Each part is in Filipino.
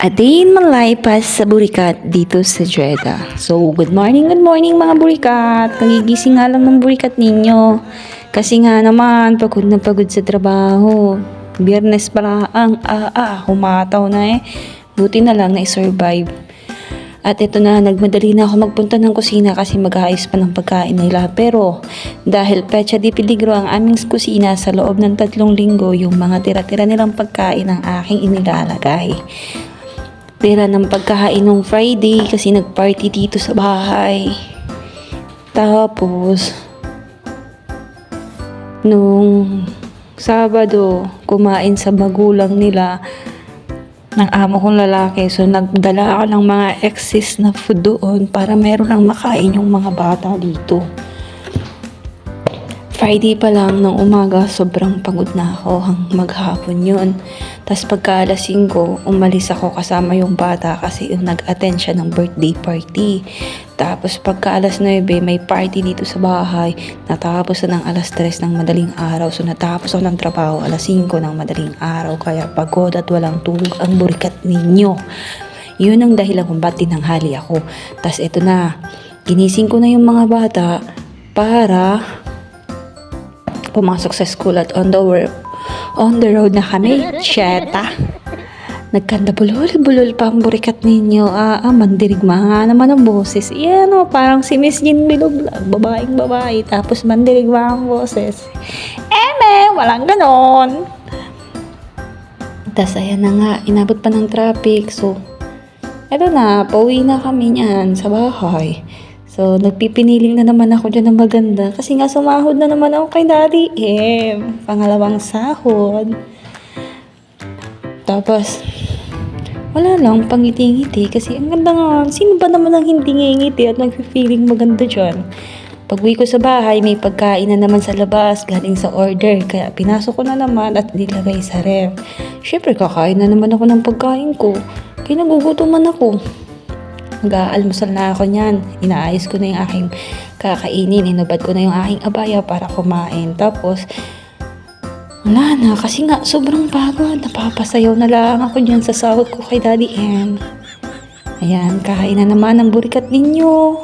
Adain malaypas sa burikat dito sa Jeddah. So, good morning, good morning mga burikat. Nagigising nga lang ng burikat ninyo. Kasi nga naman, pagod na pagod sa trabaho. Biyernes pala ang ah, ah, humataw na eh. Buti na lang na survive At ito na, nagmadali na ako magpunta ng kusina kasi mag-aayos pa ng pagkain nila. Pero dahil pecha di peligro ang aming kusina sa loob ng tatlong linggo, yung mga tira-tira nilang pagkain ang aking inilalagay tira ng pagkain nung Friday kasi nag-party dito sa bahay. Tapos, nung Sabado, kumain sa magulang nila ng amo kong lalaki. So, nagdala ako ng mga excess na food doon para meron lang makain yung mga bata dito. Friday pa lang ng umaga, sobrang pagod na ako hang maghapon yun. Tapos pagka alas 5, umalis ako kasama yung bata kasi yung nag-attend siya ng birthday party. Tapos pagka alas 9, may party dito sa bahay. Natapos na ng alas 3 ng madaling araw. So natapos ako ng trabaho alas 5 ng madaling araw. Kaya pagod at walang tulog ang burikat ninyo. Yun ang dahilan kung ba't tinanghali ako. Tapos ito na, ginising ko na yung mga bata para pumasok sa school at on the work. On the road na kami, Cheta. Nagkanda bulol-bulol pa ang burikat ninyo. Ah, ah mandirig nga naman ang boses. Yan o, parang si Miss Jean Bilog lang. Babaeng babae. Tapos mandirig ang boses. Eme, walang ganon. Tapos ayan na nga, inabot pa ng traffic. So, eto na, pauwi na kami niyan sa bahay. So, nagpipiniling na naman ako dyan ng maganda. Kasi nga sumahod na naman ako kay Daddy M. Pangalawang sahod. Tapos, wala lang, pangiti-ngiti. Kasi ang ganda nga, sino ba naman ang hindi ngingiti at nagpi-feeling maganda dyan? Pag uwi ko sa bahay, may pagkain na naman sa labas, galing sa order. Kaya pinasok ko na naman at nilagay sa ref. Siyempre, kakain na naman ako ng pagkain ko. Kaya nagugutuman ako. Mag-aalmusal na ako niyan. Inaayos ko na yung aking kakainin. Inubad ko na yung aking abaya para kumain. Tapos, wala na. Kasi nga, sobrang pagod. Napapasayaw na lang ako dyan sa sahod ko kay Daddy M. Ayan, kain na naman ang burikat ninyo.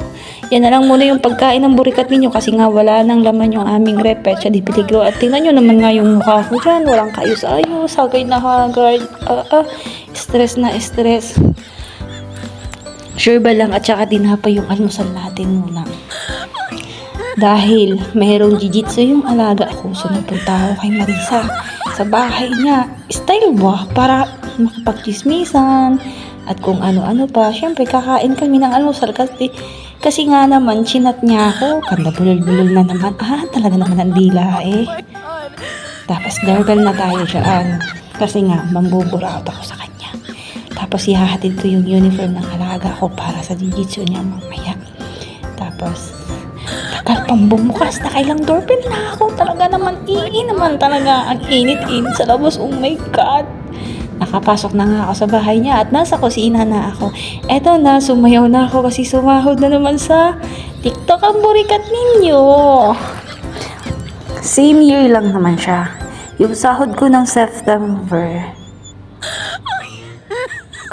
Yan na lang muna yung pagkain ng burikat ninyo kasi nga wala nang laman yung aming rep. Petsa di. At tingnan nyo naman nga yung mukha ko dyan. Walang kaayos-ayos. Hagay na hagay. Ah, ah. Stress na stress. Sure ba lang at saka dinapay yung almusal natin muna. Dahil mayroong jiu-jitsu yung alaga ko, so nagpunta ako kay Marisa sa bahay niya. Style ba? Para makapagchismisan at kung ano-ano pa. Siyempre, kakain kami ng almusal kasi, kasi nga naman, chinat niya ako. Kanda bulol-bulol na naman. Ah, talaga naman ang dila eh. Tapos doorbell na tayo dyan. Kasi nga, mambuburat ako sa kanya. Tapos ihahatid ko yung uniform ng alaga ko para sa jiu-jitsu niya mamaya. Tapos, tagal pang bumukas na kailang doorbell na ako. Talaga naman, iin naman talaga. Ang init-init sa labas. Oh my God. Nakapasok na nga ako sa bahay niya at nasa kusina na ako. Eto na, sumayaw na ako kasi sumahod na naman sa TikTok ang burikat ninyo. Same year lang naman siya. Yung sahod ko ng September,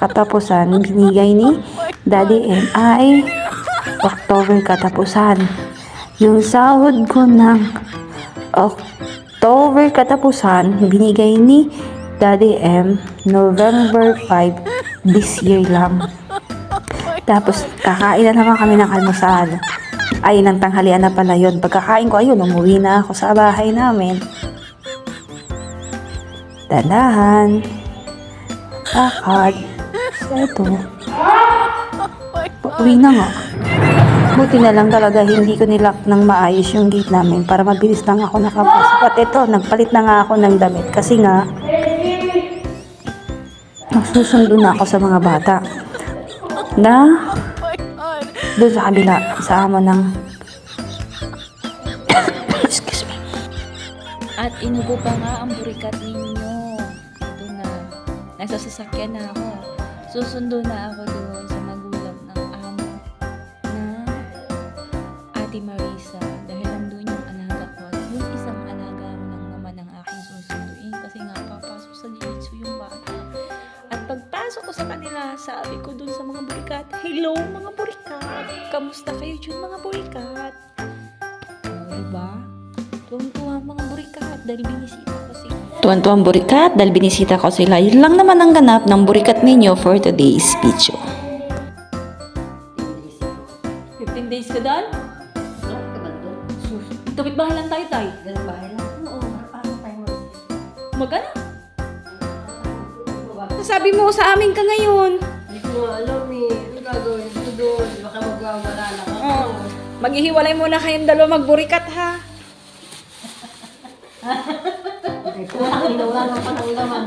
katapusan, binigay ni Daddy M ay October katapusan. Yung sahod ko ng October katapusan, binigay ni Daddy M November 5 this year lang. Tapos, kakain na naman kami ng almusal. Ay, ng tanghalian na pala yun. Pagkakain ko, ayun, umuwi na ako sa bahay namin. Dalahan. Lakad. So, ito. Pauwi na nga. Buti na lang talaga hindi ko nilock ng maayos yung gate namin para mabilis lang ako nakapasok. At ito, nagpalit na nga ako ng damit kasi nga nagsusundo na ako sa mga bata. Na doon sa kabila sa amo ng excuse me. At inubo pa nga ang burikat ninyo. Ito na. Nasa sasakyan na ako susundo na ako doon sa magulang ng amo na Ate Marisa dahil nandun yung alaga ko at yung isang alaga lang naman ang aking susunduin kasi nga papasok sa jitsu yung bata at pagpa pagpasok ko sa kanila, sabi ko dun sa mga burikat, Hello mga burikat! Kamusta kayo dyan mga burikat? O, diba? Tuwang-tuwa mga burikat dahil binisita ko sila. Tuwan-tuwang burikat dahil binisita ko sila. Yun lang naman ang ganap ng burikat ninyo for today's video. 15 days ka doon? Sus, kapit bahay lang tayo tayo. Ganun bahay lang? Oo. Paano tayo mag- Magana? Sabi mo sa amin ka ngayon. Hindi ko alam eh. Ano gagawin ko doon? Baka magwawala lang ako. Oh, maghihiwalay muna kayong dalawa magburikat ha. Kung akin na wala nang panang laman.